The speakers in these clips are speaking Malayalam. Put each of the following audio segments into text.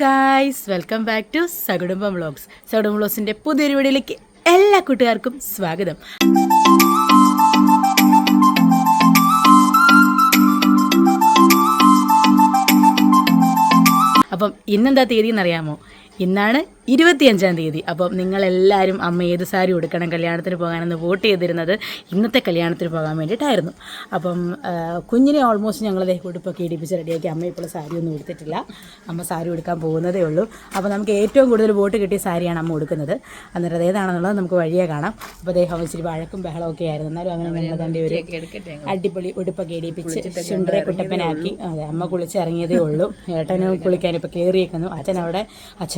Guys welcome back to Sakudumbam vlogs Sakudumbam വ്ളോഗ്സിന്റെ പുതിയൊരു വീഡിയോയിലേക്ക് എല്ലാ കൂട്ടുകാർക്കും സ്വാഗതം. അപ്പം ഇന്നെന്താ തീയതി എന്നറിയാമോ? ഇന്നാണ് ഇരുപത്തിയഞ്ചാം തീയതി. അപ്പം നിങ്ങളെല്ലാവരും അമ്മ ഏത് സാരി ഉടുക്കണം കല്യാണത്തിന് പോകാനെന്ന് വോട്ട് ചെയ്തിരുന്നത് ഇന്നത്തെ കല്യാണത്തിന് പോകാൻ വേണ്ടിയിട്ടായിരുന്നു. അപ്പം കുഞ്ഞിനെ ഓൾമോസ്റ്റ് ഞങ്ങളതേ ഉടുപ്പൊക്കെ ഇടിപ്പിച്ച് റെഡിയാക്കി അമ്മ ഇപ്പോൾ സാരി ഒന്നും ഉടുത്തിട്ടില്ല. അമ്മ സാരി ഉടുക്കാൻ പോകുന്നതേ ഉള്ളൂ. അപ്പോൾ നമുക്ക് ഏറ്റവും കൂടുതൽ വോട്ട് കിട്ടിയ സാരിയാണ് അമ്മ ഉടുക്കുന്നത്. അന്നേരം അത് ഏതാണെന്നുള്ളത് നമുക്ക് വഴിയേ കാണാം. അപ്പോൾ അദ്ദേഹം ഇച്ചിരി വഴക്കും ബഹളമൊക്കെ ആയിരുന്നു. എന്നാലും അങ്ങനെ നമ്മൾ തന്റെ ഒരു അടിപൊളി ഉടുപ്പൊക്കെ ഇടിപ്പിച്ച് ചുണ്ടരെ കുട്ടപ്പനാക്കി. അതെ അമ്മ കുളിച്ചിറങ്ങിയതേ ഉള്ളൂ. ഏട്ടനും കുളിക്കാൻ ഇപ്പോൾ കയറിയേക്കുന്നു അച്ഛൻ അവിടെ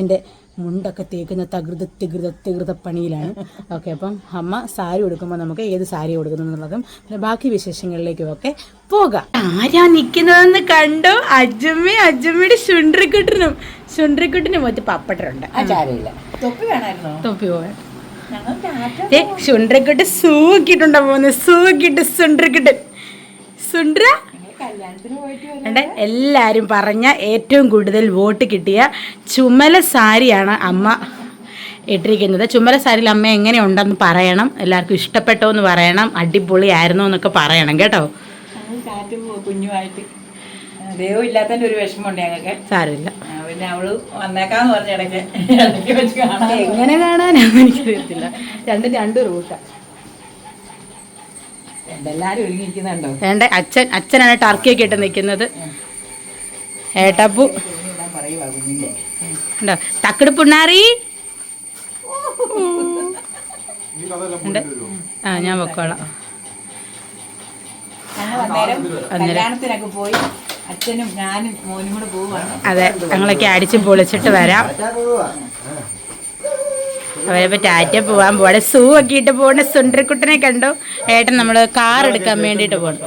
അച്ഛന്റെ മുണ്ടൊക്കെ തേക്കുന്ന തകൃത തികൃത തികൃത പണിയിലാണ്. ഓക്കെ അപ്പം അമ്മ സാരി ഉടുക്കുമ്പോൾ നമുക്ക് ഏത് സാരി കൊടുക്കുന്നു എന്നുള്ളതും പിന്നെ ബാക്കി വിശേഷങ്ങളിലേക്കും ഒക്കെ പോകാം. ആരാ നിൽക്കുന്നതെന്ന് കണ്ടോ? അജമ്മ അജ്ജമ്മയുടെ ശുണ്ട്രിക്കുട്ടനും ശുണ്ട്രിക്കുട്ടനും പോയിട്ട് പപ്പട്ടുണ്ട് തൊപ്പി പോകാൻ ശുണ്ട്രക്കുട്ട് സൂക്കിട്ടുണ്ടോ പോകുന്നത് സൂക്കിട്ട് സുണ്ട്രിക്കുട്ടൻ സുണ്ട്ര? ഉണ്ട് എല്ലാവരും പറഞ്ഞ ഏറ്റവും കൂടുതൽ വോട്ട് കിട്ടിയ ചുമല സാരിയാണ് അമ്മ ഇട്ടിരിക്കുന്നത്. ചുമല സാരിയിൽ അമ്മ എങ്ങനെയുണ്ടെന്ന് പറയണം. എല്ലാവർക്കും ഇഷ്ടപ്പെട്ടോ എന്ന് പറയണം. അടിപൊളി അടിപൊളിയായിരുന്നോ എന്നൊക്കെ പറയണം കേട്ടോ. കുഞ്ഞുമായിട്ട്. ദൈവം ഇല്ലാത്തതിന്റെ ഒരു വിഷമമുണ്ട് ഞങ്ങൾക്ക്. സാരമില്ല. പിന്നെ അവൾ വന്നേക്കാന്ന് പറഞ്ഞ ഇടയ്ക്ക്. ഇടയ്ക്ക് വെച്ച് കാണാം എങ്ങനെ കാണാനാന്ന് എനിക്കറിയത്തില്ല. രണ്ടും രണ്ട് റൂട്ടാണ് എന്തെല്ലാരും ഒരുങ്ങിയിരിക്കുന്നുണ്ടോ വേണ്ട അച്ഛൻ അച്ഛനാണ് ടർക്കിയൊക്കെ ഇട്ട് നിൽക്കുന്നത്. ഏട്ടപ്പു ഉണ്ടോ? തക്കട് പുണ്ണാറി. ഉണ്ട്. ആ ഞാൻ വെക്കോളാം കല്യാണത്തിനൊക്കെ പോയി അച്ഛനും ഞാനും മോനും കൂടെ പോവാണ് അതെ ഞങ്ങളൊക്കെ അടിച്ചും പൊളിച്ചിട്ട് വരാം. അവരെ ടാറ്റ പോവാൻ പോവാണ് സൂ ഒക്കെ ഇട്ട് പോകണ സുണ്ടരക്കുട്ടനെ കണ്ടോ. ഏട്ടൻ നമ്മൾ കാർ എടുക്കാൻ വേണ്ടിയിട്ട് പോകണം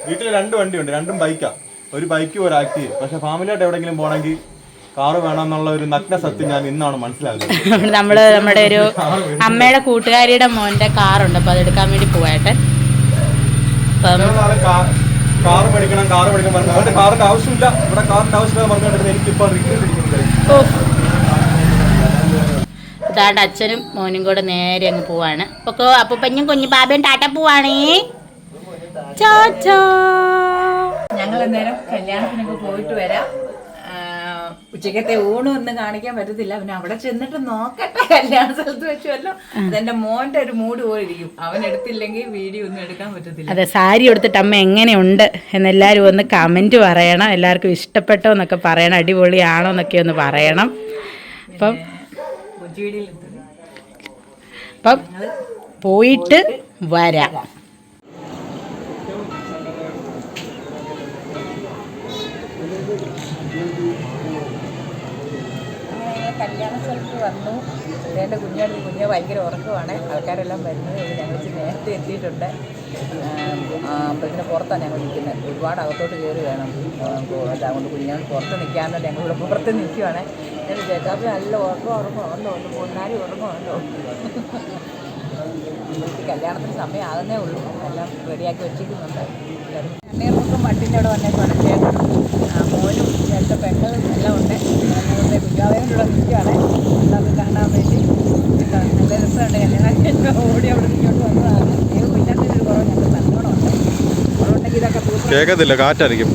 വീട്ടിൽ രണ്ട് വണ്ടിയുണ്ട്. രണ്ടും ബൈക്കാ ഒരു ബൈക്കും ഒരു ആക്റ്റീവ് പക്ഷെ ഫാമിലിയായിട്ട് എവിടെയെങ്കിലും പോകണമെങ്കിൽ കാറ് വേണമെന്നുള്ള ഒരു നഗ്ന സത്യം ഞാൻ ഇന്നാണ് മനസ്സിലാക്കുന്നത് നമ്മൾ നമ്മുടെ ഒരു അമ്മയുടെ കൂട്ടുകാരിയുടെ മോന്റെ കാറുണ്ട് അപ്പോൾ അതെടുക്കാൻ വേണ്ടി പോവാട്ടെ കാറ് മേടിക്കണം കാറ് അവരുടെ കാറിന്റെ ആവശ്യമില്ല. ഇവിടെ കാറിന്റെ ആവശ്യമില്ല പറഞ്ഞുകൊണ്ടിരുന്നത് എനിക്കിപ്പോൾ റിഗ്രറ്റ് ഇരിക്കുന്നുണ്ട് ഓ അച്ഛനും മോനും കൂടെ നേരെ അങ്ങ് പോവാണ്. അപ്പൊ അപ്പൂപ്പഞ്ഞും കുഞ്ഞു ബാബയും ടാറ്റ പോവാണേ. ചോ ചോ ഞങ്ങൾ അന്നേരം കല്യാണത്തിനൊക്കെ പോയിട്ട് വരാം. ഉച്ചക്കത്തെ ഊണ് ഒന്നും കാണിക്കാൻ പറ്റത്തില്ല. പിന്നെ അവിടെ ചെന്നിട്ട് നോക്കട്ടെ. കല്യാണ സ്ഥലത്ത് വെച്ചുവല്ലോ. അതെന്റെ മോന്റെ ഒരു മൂഡ് പോയിരിക്കും അവൻ എടുത്തില്ലെങ്കിൽ വീഡിയോ ഒന്നും എടുക്കാൻ പറ്റത്തില്ല. അതെ സാരി എടുത്തിട്ട് അമ്മ എങ്ങനെയുണ്ട് എന്നെല്ലാവരും ഒന്ന് കമന്റ് പറയണം. എല്ലാവർക്കും ഇഷ്ടപ്പെട്ടോ എന്നൊക്കെ പറയണം. അടിപൊളിയാണോ എന്നൊക്കെ ഒന്ന് പറയണം. അപ്പം അപ്പം പോയിട്ട് വരാം. കല്യാണ സ്ഥലത്ത് വന്നു. എന്റെ കുഞ്ഞാടി കുഞ്ഞ് ഭയങ്കര ഉറക്കമാണ്. ആൾക്കാരെല്ലാം വരുന്നത് ഇവിടെ ഞങ്ങൾ നേരത്തെ എത്തിയിട്ടുണ്ട്. അമ്പലത്തിന് പുറത്താണ് ഞങ്ങൾ നിൽക്കുന്നത്. ഒരുപാട് അകത്തോട്ട് കയറി വേണം. അതുകൊണ്ട് കുഞ്ഞാൾ പുറത്ത് നിൽക്കാന്നുണ്ട് ഞങ്ങളിവിടെ പുറത്ത് നിൽക്കുവാണ്. ഞാൻ ചേട്ടാപ്പി നല്ല ഉറക്കം ഉറക്കമുണ്ടോ ഒന്ന് പൊന്നാരി ഉറക്കമുണ്ടോ കല്യാണത്തിന് സമയം സമയമാകുന്നേ ഉള്ളൂ. എല്ലാം റെഡിയാക്കി വെച്ചിരിക്കുന്നുണ്ട്. കണ്ണീർമുക്കും വണ്ടിന്റെ അവിടെ വന്നേക്കാണ് ചേട്ടനും മോനും ചേട്ടന്റെ പെണ്ണും എല്ലാം ഉണ്ട്. കുഞ്ഞാവേനും ഇവിടെ നിൽക്കുകയാണ് അതൊക്കെ കാണാൻ വേണ്ടി കേട്ടോ, നല്ല രസമുണ്ട് കല്യാണം ഓടി അവിടെ നിന്നോട്ട് വന്നതാണ്. കുറവ് അതുകൊണ്ടെങ്കിൽ ഇതൊക്കെ കേൾക്കത്തില്ല കാറ്റായിരിക്കും.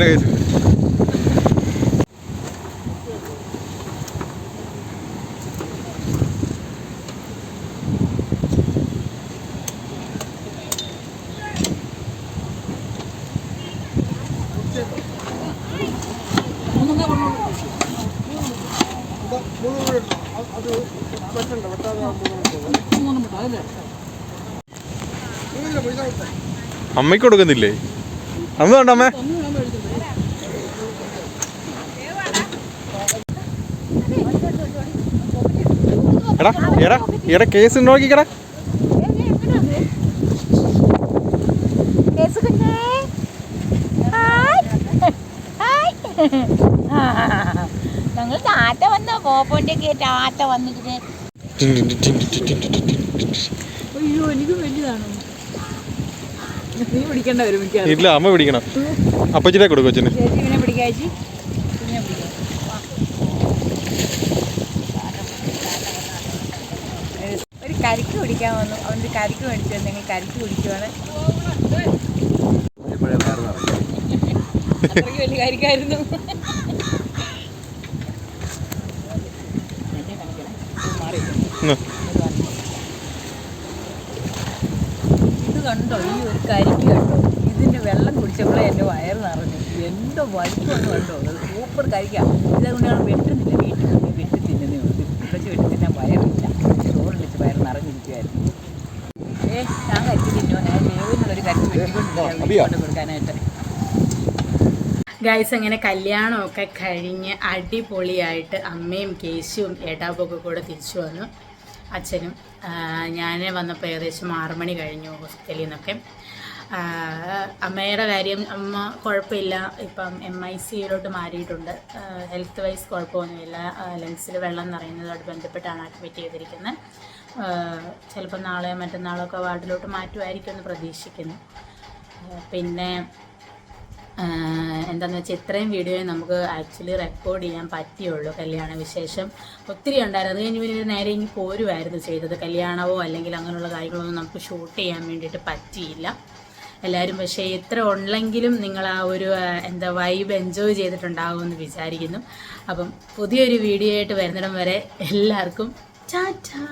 കേസ് അമ്മയ്ക്ക് കൊടുക്കുന്നില്ലേ? അമ്മ വേണ്ട അമ്മേ. എടാ എടാ എടാ കേസ് നോക്കിക്കടാ. ഞങ്ങൾ ടാറ്റ വന്ന? പോപ്പോന്റെ ഒക്കെ താത്ത വന്നിട്ട് അയ്യോ എനിക്ക് വലിയതാണോ നീ പിടിക്കണ്ട വരും മിക്കവാറും. ഇല്ല അമ്മ പിടിക്കണം. അപ്പച്ചിനെ കൊടുക്കും അച്ഛന്. ചേച്ചി ഇവനെ പിടിക്കാച്ചി പിന്നെ പിടിക്കാം. ഒരു കരിക്ക് പിടിക്കാൻ വന്നു. അവന്റെ കരിക്ക് മേടിച്ചു നിങ്ങൾ കരിക്ക് പിടിക്കുവാണ്. അത്രയ്ക്ക് വലിയ കരിക്കായിരുന്നു. ഇത് കണ്ടോ? ഈ ഒരു കരിക്ക് കണ്ടോ? ഇതിന്റെ വെള്ളം കുടിച്ചപ്പോഴേ എന്റെ വയറ് നിറഞ്ഞു. എന്തോ വലിപ്പമൊന്നും കണ്ടോ? അത് സൂപ്പർ കരിക്ക ഇതുകൊണ്ട് ഞാൻ വെട്ടുന്നില്ല. വീട്ടിൽ നിന്ന് വെട്ടി തിന്നുന്നേ ഉള്ളൂ. ഇതൊക്കെ വെട്ടി തിന്നാൻ വയറില്ല. ചോറ് വെച്ച് വയറ് നിറഞ്ഞിരിക്കുമായിരുന്നു ഏ ഞാൻ കരിക്ക് തിന്നോ? ഞാൻ ദേവിനുള്ളൊരു കരിക്ക് വെട്ടിക്കൊണ്ട് കൊടുക്കാനായിട്ട് ഗൈസ് അങ്ങനെ കല്യാണമൊക്കെ കഴിഞ്ഞ് അടിപൊളിയായിട്ട് അമ്മയും കേശുവും ഏട്ടാപ്പൊക്കെ കൂടെ തിരിച്ചു വന്നു. അച്ഛനും ഞാൻ വന്നപ്പോൾ ഏകദേശം ആറുമണി കഴിഞ്ഞു ഹോസ്പിറ്റലിൽ നിന്നൊക്കെ. അമ്മയുടെ കാര്യം അമ്മ കുഴപ്പമില്ല. ഇപ്പം എം ഐ സിയിലോട്ട് മാറിയിട്ടുണ്ട്. ഹെൽത്ത് വൈസ് കുഴപ്പമൊന്നുമില്ല. ലങ്സിൽ വെള്ളം നിറയുന്നതോട് ബന്ധപ്പെട്ടാണ് അഡ്മിറ്റ് ചെയ്തിരിക്കുന്നത്. ചിലപ്പോൾ നാളെയോ മറ്റന്നാളൊക്കെ വാർഡിലോട്ട് മാറ്റുമായിരിക്കും എന്ന് പ്രതീക്ഷിക്കുന്നു പിന്നെ എന്താണെന്ന് വെച്ചാൽ ഇത്രയും വീഡിയോ നമുക്ക് ആക്ച്വലി റെക്കോർഡ് ചെയ്യാൻ പറ്റിയുള്ളൂ കല്യാണ വിശേഷം. ഒത്തിരി ഉണ്ടായിരുന്നു. കഴിഞ്ഞ് പിന്നെ നേരെ ഇനി പോരുമായിരുന്നു ചെയ്തത്. കല്യാണമോ അല്ലെങ്കിൽ അങ്ങനെയുള്ള കാര്യങ്ങളൊന്നും നമുക്ക് ഷൂട്ട് ചെയ്യാൻ വേണ്ടിയിട്ട് പറ്റിയില്ല. എല്ലാവരും പക്ഷേ എത്ര ഉണ്ടെങ്കിലും നിങ്ങൾ ആ ഒരു എന്താ വൈബ് എൻജോയ് ചെയ്തിട്ടുണ്ടാകുമെന്ന് വിചാരിക്കുന്നു. അപ്പം പുതിയൊരു വീഡിയോ ആയിട്ട് വരുന്നിടം വരെ എല്ലാവർക്കും ടാറ്റാ!